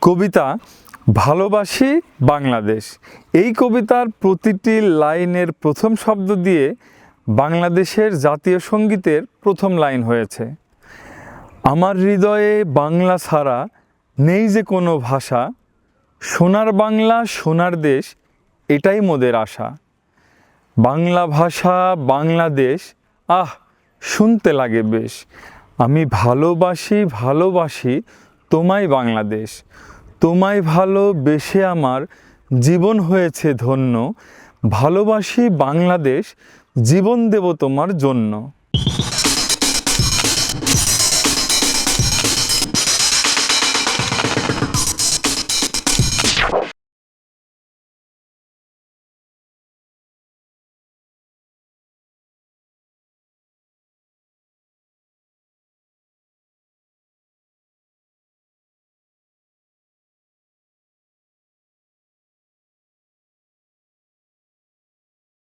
কবিতা ভালোবাসি বাংলাদেশ। এই কবিতার প্রতিটি লাইনের প্রথম শব্দ দিয়ে বাংলাদেশের জাতীয় সঙ্গীতের প্রথম লাইন হয়েছে। আমার হৃদয়ে বাংলা ছাড়া নেই যে কোনো ভাষা। সোনার বাংলা, সোনার দেশ, এটাই মোদের আশা। বাংলা ভাষা, বাংলাদেশ, আহ, শুনতে লাগে বেশ। আমি ভালোবাসি ভালোবাসি তোমায় বাংলাদেশ তোমায় ভালোবেসে আমার জীবন হয়েছে ধন্য ভালোবাসি বাংলাদেশ জীবন দেব তোমার জন্য।